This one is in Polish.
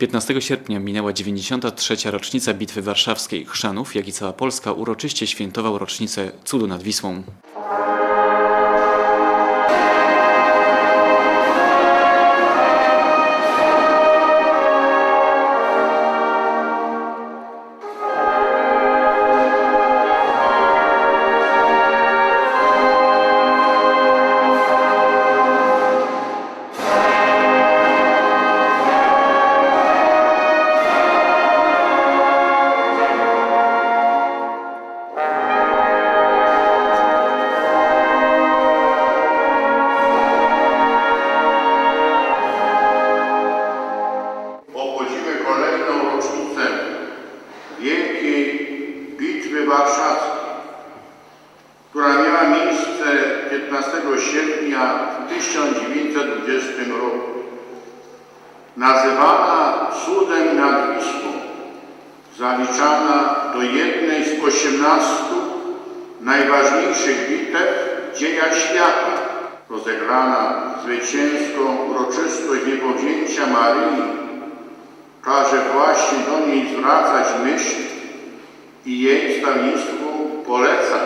15 sierpnia minęła 93. rocznica Bitwy Warszawskiej. Chrzanów, jak i cała Polska uroczyście świętował rocznicę cudu nad Wisłą. Warszawskiej, która miała miejsce 15 sierpnia w 1920 roku. Nazywana cudem nad Wisłą, zaliczana do jednej z 18 najważniejszych bitew w dziejach świata, rozegrana zwycięską uroczystość niepowzięcia Maryi każe właśnie do niej zwracać myśl i jej stanowisko polecam.